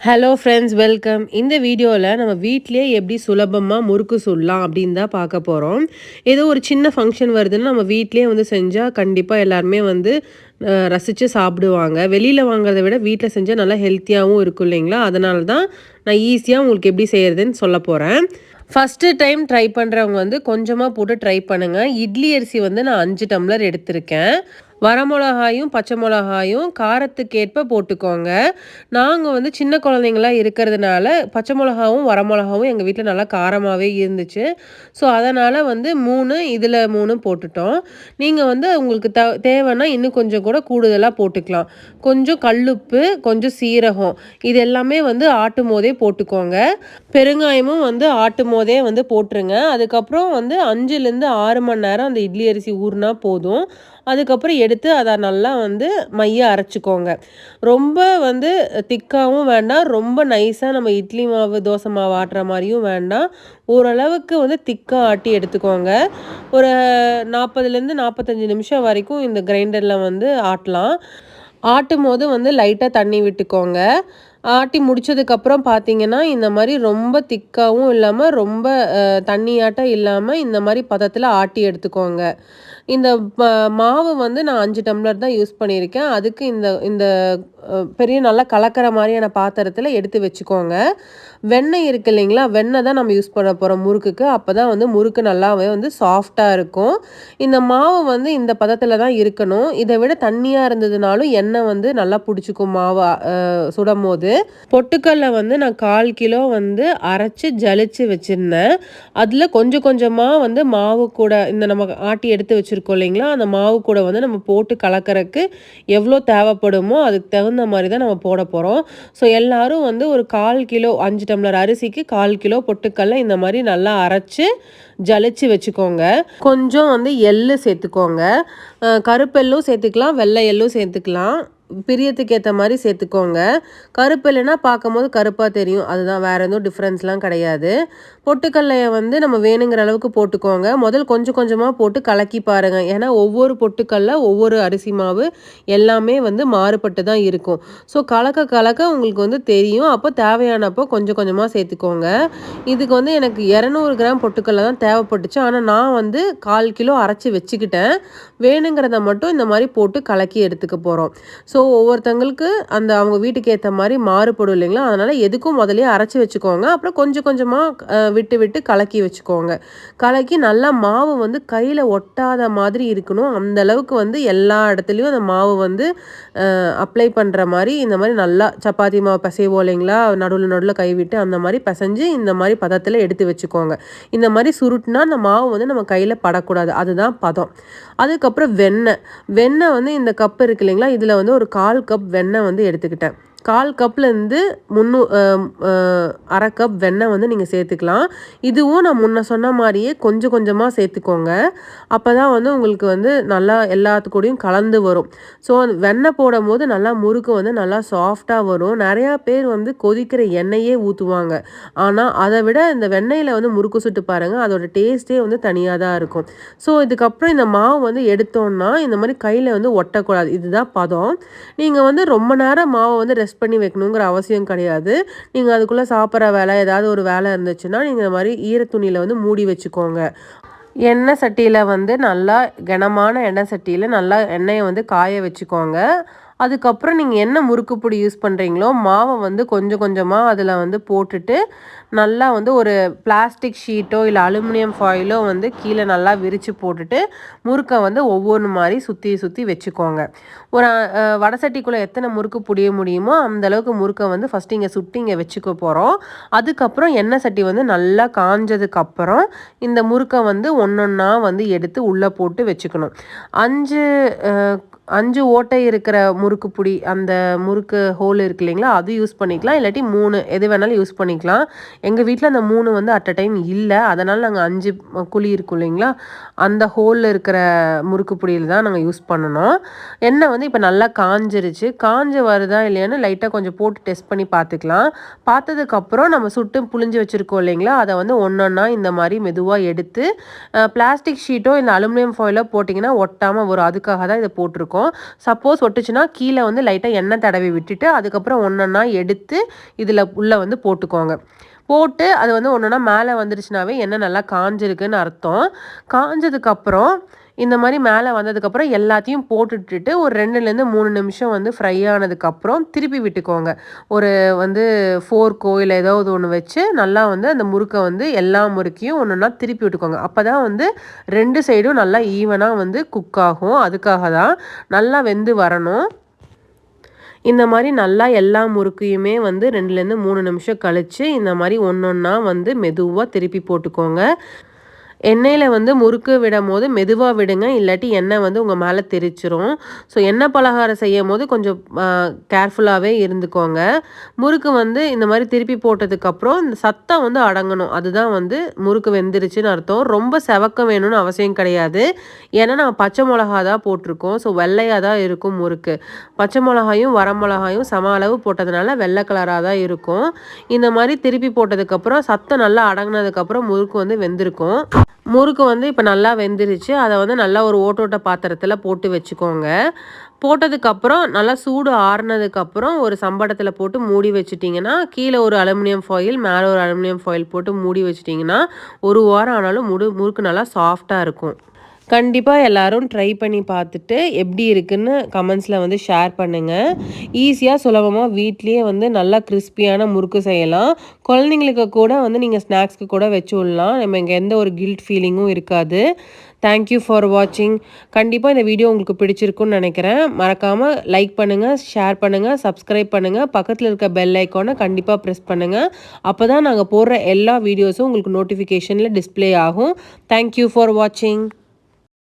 Hello friends welcome இந்த வீடியோவில் நம்ம வீட்டிலே எப்படி சுலபமாக முறுக்கு சுடலாம் அப்படின்னு தான் பார்க்க போகிறோம் ஏதோ ஒரு சின்ன ஃபங்க்ஷன் வருதுன்னு நம்ம வீட்டிலே வந்து செஞ்சால் கண்டிப்பாக எல்லாருமே வந்து ரசித்து சாப்பிடுவாங்க. வெளியில் வாங்குறதை விட வீட்டில் செஞ்சால் நல்லா ஹெல்த்தியாகவும் இருக்கும் இல்லைங்களா? அதனால தான் நான் ஈஸியாக உங்களுக்கு எப்படி செய்கிறதுன்னு சொல்ல போகிறேன் ஃபஸ்ட்டு டைம் ட்ரை பண்ணுறவங்க வந்து கொஞ்சமாக போட்டு ட்ரை பண்ணுங்கள் இட்லி அரிசி வந்து நான் அஞ்சு டம்ளர் எடுத்திருக்கேன். வரமிளகாயும் பச்சை மிளகாயும் காரத்துக்கேற்ப போட்டுக்கோங்க. நாங்கள் வந்து சின்ன குழந்தைங்களாம் இருக்கிறதுனால பச்சை மிளகாவும் வரமிளகாவும் எங்கள் வீட்டில் நல்லா காரமாகவே இருந்துச்சு. ஸோ அதனால் வந்து மூணு இதில் மூணு போட்டுட்டோம். நீங்கள் வந்து உங்களுக்கு த தேவைன்னா இன்னும் கொஞ்சம் கூட கூடுதலாக போட்டுக்கலாம். கொஞ்சம் கல்லுப்பு கொஞ்சம் சீரகம் இது எல்லாமே வந்து ஆட்டும் போதே போட்டுக்கோங்க. பெருங்காயமும் வந்து ஆட்டும் போதே வந்து போட்டுருங்க. அதுக்கப்புறம் வந்து அஞ்சுலேருந்து ஆறு மணி நேரம் அந்த இட்லி அரிசி ஊறுனா போதும். அதுக்கப்புறம் எடுத்து அதை நல்லா வந்து மைய அரைச்சிக்கோங்க. ரொம்ப வந்து திக்காகவும் வேண்டாம். ரொம்ப நைஸாக நம்ம இட்லி மாவு தோசை மாவு ஆட்டுற மாதிரியும் வேண்டாம். ஓரளவுக்கு வந்து திக்காக ஆட்டி எடுத்துக்கோங்க. ஒரு நாற்பதுலேருந்து நாற்பத்தஞ்சு நிமிஷம் வரைக்கும் இந்த கிரைண்டரில் வந்து ஆட்டலாம். ஆட்டும் போது வந்து லைட்டாக தண்ணி விட்டுக்கோங்க. ஆட்டி முடிச்சதுக்கப்புறம் பார்த்தீங்கன்னா இந்த மாதிரி ரொம்ப திக்காகவும் இல்லாமல் ரொம்ப தண்ணியாட்டம் இல்லாமல் இந்த மாதிரி பதத்தில் ஆட்டி எடுத்துக்கோங்க. இந்த ம- மாவு வந்து நான் அஞ்சு டம்ளர் தான் யூஸ் பண்ணியிருக்கேன். அதுக்கு இந்த இந்த பெரிய நல்லா கலக்கிற மாதிரியான பாத்திரத்தில் எடுத்து வச்சுக்கோங்க. வெண்ணெய் இருக்கு இல்லைங்களா? வெண்ணெய் தான் நம்ம யூஸ் பண்ண போகிறோம் முறுக்குக்கு. அப்போ தான் வந்து முறுக்கு நல்லாவே வந்து சாஃப்டாக இருக்கும். இந்த மாவு வந்து இந்த பதத்தில் தான் இருக்கணும். இதை விட தண்ணியாக இருந்ததுனாலும் எண்ணெய் வந்து நல்லா பிடிச்சிக்கும் மாவு சுடும் போது பொட்டுக்கல்ல வந்து நான் கால் கிலோ வந்து அரைச்சி ஜலிச்சு வச்சுருந்தேன். அதில் கொஞ்சம் கொஞ்சமாக வந்து மாவு கூட இந்த நம்ம ஆட்டி எடுத்து வச்சுருக்கோம் இல்லைங்களா? அந்த மாவு கூட வந்து நம்ம போட்டு கலக்கறக்கு எவ்வளோ தேவைப்படுமோ அதுக்கு தகுந்த மாதிரி தான் நம்ம போட போகிறோம் ஸோ எல்லாரும் வந்து ஒரு கால் கிலோ அஞ்சு டம்ளர் அரிசிக்கு கால் கிலோ பொட்டுக்கல்ல இந்த மாதிரி நல்லா அரைச்சு ஜலிச்சு வச்சுக்கோங்க. கொஞ்சம் வந்து எள்ளு சேர்த்துக்கோங்க. கருப்பெல்லும் கருப்பெள்ளும் சேர்த்துக்கலாம் வெள்ளை எள்ளும் சேர்த்துக்கலாம். பிரியத்துக்கு ஏற்ற மாதிரி சேர்த்துக்கோங்க. கருப்பெல்லுனா பார்க்கும்போது கருப்பாக தெரியும். அதுதான் வேறு எதுவும் டிஃப்ரென்ஸ்லாம் கிடையாது. பொட்டுக்கல்லையை வந்து நம்ம வேணுங்கிற அளவுக்கு போட்டுக்கோங்க. முதல் கொஞ்சம் கொஞ்சமாக போட்டு கலக்கி பாருங்கள் ஏன்னா ஒவ்வொரு பொட்டுக்கல்ல ஒவ்வொரு அரிசி மாவு எல்லாமே வந்து மாறுபட்டு தான் இருக்கும். ஸோ கலக்க கலக்க உங்களுக்கு வந்து தெரியும். அப்போ தேவையானப்போ கொஞ்சம் கொஞ்சமாக சேர்த்துக்கோங்க. இதுக்கு வந்து எனக்கு இரநூறு கிராம் பொட்டுக்கல்ல தான் தேவைப்பட்டுச்சு. ஆனால் நான் வந்து கால் கிலோ அரைச்சி வச்சுக்கிட்டேன். வேணுங்கிறத மட்டும் இந்த மாதிரி போட்டு கலக்கி எடுத்துக்க போகிறோம் ஸோ ஒவ்வொருத்தங்களுக்கு அந்த அவங்க வீட்டுக்கு ஏற்ற மாதிரி மாறுபடும் இல்லைங்களா? அதனால் எதுக்கும் முதலே அரைச்சி வச்சுக்கோங்க. அப்புறம் கொஞ்சம் கொஞ்சமாக விட்டு விட்டு கலக்கி வச்சுக்கோங்க. கலக்கி நல்லா மாவு வந்து கையில் ஒட்டாத மாதிரி இருக்கணும். அந்த அளவுக்கு வந்து எல்லா இடத்துலையும் அந்த மாவு வந்து அப்ளை பண்ணுற மாதிரி இந்த மாதிரி நல்லா சப்பாத்தி மாவு பிசைவோம் இல்லைங்களா? நடுவில் நடுவில் கை விட்டு அந்த மாதிரி பிசைஞ்சு இந்த மாதிரி பதத்தில் எடுத்து வச்சுக்கோங்க. இந்த மாதிரி சுருட்டுனா அந்த மாவு வந்து நம்ம கையில் படக்கூடாது. அதுதான் பதம். அதுக்கப்புறம் வெண்ணெய். வெண்ணெய் வந்து இந்த கப் இருக்கு இல்லைங்களா? இதில் வந்து ஒரு கால் கப் வெண்ணெய் வந்து எடுத்துக்கிட்டேன். கால் கப்லேருந்து முன்னூ அரை கப் வெண்ணெய் வந்து நீங்கள் சேர்த்துக்கலாம். இதுவும் நான் முன்ன சொன்ன மாதிரியே கொஞ்சம் கொஞ்சமாக சேர்த்துக்கோங்க. அப்போ தான் வந்து உங்களுக்கு வந்து நல்லா எல்லாத்துக்கூடயும் கலந்து வரும். ஸோ அந்த வெண்ணெய் போடும் போது நல்லா முறுக்கு வந்து நல்லா சாஃப்டாக வரும். நிறையா பேர் வந்து கொதிக்கிற எண்ணெயே ஊற்றுவாங்க ஆனால் அதை விட இந்த வெண்ணெயில் வந்து முறுக்கு சுட்டு பாருங்கள் அதோட டேஸ்ட்டே வந்து தனியாக தான் இருக்கும். ஸோ இதுக்கப்புறம் இந்த மாவு வந்து எடுத்தோன்னா இந்த மாதிரி கையில் வந்து ஒட்டக்கூடாது. இதுதான் பதம். நீங்கள் வந்து ரொம்ப நேரம் மாவை வந்து ரெஸ்ட் பண்ணி வைக்கணுங்கிற அவசியம் கிடையாது. நீங்கள் அதுக்குள்ளே சாப்பிட்ற வேலை ஏதாவது ஒரு வேலை இருந்துச்சுன்னா நீங்கள் இந்த மாதிரி ஈரத்துணியில் வந்து மூடி வச்சுக்கோங்க. எண்ணெய் சட்டியில் வந்து நல்லா கனமான எண்ணெய் சட்டியில் நல்லா எண்ணெயை வந்து காய வச்சுக்கோங்க. அதுக்கப்புறம் நீங்கள் என்ன முறுக்கு பொடி யூஸ் பண்ணுறீங்களோ மாவை வந்து கொஞ்சம் கொஞ்சமாக அதில் வந்து போட்டுட்டு நல்லா வந்து ஒரு பிளாஸ்டிக் ஷீட்டோ இல்லை அலுமினியம் ஃபாயிலோ வந்து கீழே நல்லா விரித்து போட்டுட்டு முறுக்கை வந்து ஒவ்வொன்று மாதிரி சுற்றி சுற்றி வச்சுக்கோங்க. ஒரு வடசட்டிக்குள்ளே வடை சட்டிக்குள்ளே எத்தனை முறுக்கு புடிய முடியுமோ அந்த அளவுக்கு முறுக்கை வந்து ஃபஸ்ட்டு இங்கே சுட்டி இங்கே வச்சுக்க போகிறோம் அதுக்கப்புறம் எண்ணெய் சட்டி வந்து நல்லா காஞ்சதுக்கப்புறம் இந்த முறுக்கை வந்து ஒன்றொன்னா வந்து எடுத்து உள்ளே போட்டு வச்சுக்கணும். அஞ்சு அஞ்சு ஓட்டை இருக்கிற முறுக்கு புடி அந்த முறுக்கு ஹோல் இருக்கு இல்லைங்களா அது யூஸ் பண்ணிக்கலாம். இல்லாட்டி மூணு எது வேணாலும் யூஸ் பண்ணிக்கலாம். எங்கள் வீட்டில் அந்த மூணு வந்து அட் அ டைம் இல்லை. அதனால் நாங்கள் அஞ்சு குழி இருக்கும் இல்லைங்களா அந்த ஹோலில் இருக்கிற முறுக்கு புடியில் தான் நாங்கள் யூஸ் பண்ணணும். எண்ணெய் வந்து இப்போ நல்லா காஞ்சிருச்சு. காஞ்சு வருதா இல்லையான்னு லைட்டாக கொஞ்சம் போட்டு டெஸ்ட் பண்ணி பார்த்துக்கலாம். பார்த்ததுக்கப்புறம் நம்ம சுட்டு புளிஞ்சு வச்சுருக்கோம் இல்லைங்களா அதை வந்து ஒன்றொன்னா இந்த மாதிரி மெதுவாக எடுத்து பிளாஸ்டிக் ஷீட்டோ இல்லை அலுமினியம் ஃபாயிலோ போட்டிங்கன்னா ஒட்டாமல் வரும். அதுக்காக தான் இதை போட்டிருக்கோம். இருக்கும் சப்போஸ் ஒட்டுச்சுன்னா கீழே வந்து லைட்டாக எண்ணெய் தடவி விட்டுட்டு அதுக்கப்புறம் ஒன்றொன்னா எடுத்து இதில் உள்ளே வந்து போட்டுக்கோங்க. போட்டு அது வந்து ஒன்றுனா மேலே வந்துருச்சுனாவே எண்ணெய் நல்லா காஞ்சிருக்குன்னு அர்த்தம். காஞ்சதுக்கப்புறம் இந்த மாதிரி மேலே வந்ததுக்கப்புறம் எல்லாத்தையும் போட்டுட்டுட்டு ஒரு ரெண்டுலேருந்து மூணு நிமிஷம் வந்து ஃப்ரை ஆனதுக்கப்புறம் திருப்பி விட்டுக்கோங்க. ஒரு வந்து ஃபோர்க்கோ இல்லை ஏதாவது ஒன்று வச்சு நல்லா வந்து அந்த முறுக்கை வந்து எல்லா முறுக்கையும் ஒன்று ஒன்றா திருப்பி விட்டுக்கோங்க. அப்போ தான் வந்து ரெண்டு சைடும் நல்லா ஈவனாக வந்து குக் ஆகும். அதுக்காக தான் நல்லா வெந்து வரணும். இந்த மாதிரி நல்லா எல்லா முறுக்கையுமே வந்து ரெண்டுலேருந்து மூணு நிமிஷம் கழித்து இந்த மாதிரி ஒன்று ஒன்றா வந்து மெதுவாக திருப்பி போட்டுக்கோங்க. எண்ணெயில் வந்து முறுக்கு விடும் போது மெதுவாக விடுங்க இல்லாட்டி எண்ணெய் வந்து உங்கள் மேலே தெரிச்சிரும். ஸோ எண்ணெய் பலகாரம் செய்யும் போது கொஞ்சம் கேர்ஃபுல்லாகவே இருந்துக்கோங்க. முறுக்கு வந்து இந்த மாதிரி திருப்பி போட்டதுக்கப்புறம் இந்த சத்தம் வந்து அடங்கணும். அதுதான் வந்து முறுக்கு வெந்துருச்சுன்னு அர்த்தம். ரொம்ப செவக்கம் வேணும்னு அவசியம் கிடையாது. ஏன்னா நாங்கள் பச்சை மிளகா தான் போட்டிருக்கோம். ஸோ வெள்ளையாக தான் இருக்கும் முறுக்கு. பச்சை மிளகாயும் வர மிளகாயும் சம அளவு போட்டதுனால வெள்ளை கலராக தான் இருக்கும். இந்த மாதிரி திருப்பி போட்டதுக்கப்புறம் சத்தம் நல்லா அடங்கினதுக்கப்புறம் முறுக்கு வந்து வெந்திருக்கும். முறுக்கு வந்து இப்போ நல்லா வெந்துருச்சு. அதை வந்து நல்லா ஒரு ஓட்டோட்ட பாத்திரத்தில் போட்டு வச்சுக்கோங்க. போட்டதுக்கப்புறம் நல்லா சூடு ஆறுனதுக்கப்புறம் ஒரு சம்படத்தில் போட்டு மூடி வச்சுட்டிங்கன்னா கீழே ஒரு அலுமினியம் ஃபாயில் மேலே ஒரு அலுமினியம் ஃபாயில் போட்டு மூடி வச்சுட்டிங்கன்னா ஒரு வாரம் ஆனாலும் முடு முறுக்கு நல்லா சாஃப்டாக இருக்கும். கண்டிப்பாக எல்லோரும் ட்ரை பண்ணி பார்த்துட்டு எப்படி இருக்குன்னு கமெண்ட்ஸில் வந்து ஷேர் பண்ணுங்கள் ஈஸியாக சுலபமாக வீட்லேயே வந்து நல்லா கிறிஸ்பியான முறுக்கு செய்யலாம். குழந்தைங்களுக்கு கூட வந்து நீங்கள் ஸ்நாக்ஸ்க்கு கூட வச்சு விடலாம். நம்ம இங்கே எந்த ஒரு கில்ட் ஃபீலிங்கும் இருக்காது. தேங்க்யூ ஃபார் வாட்சிங் கண்டிப்பாக இந்த வீடியோ உங்களுக்கு பிடிச்சிருக்குன்னு நினைக்கிறேன். மறக்காமல் லைக் பண்ணுங்கள் ஷேர் பண்ணுங்கள் சப்ஸ்கிரைப் பண்ணுங்கள் பக்கத்தில் இருக்க பெல் ஐக்கானை கண்டிப்பாக ப்ரெஸ் பண்ணுங்கள் அப்போ தான் நாங்கள் போடுற எல்லா வீடியோஸும் உங்களுக்கு நோட்டிஃபிகேஷனில் டிஸ்ப்ளே ஆகும். தேங்க்யூ ஃபார் வாட்சிங்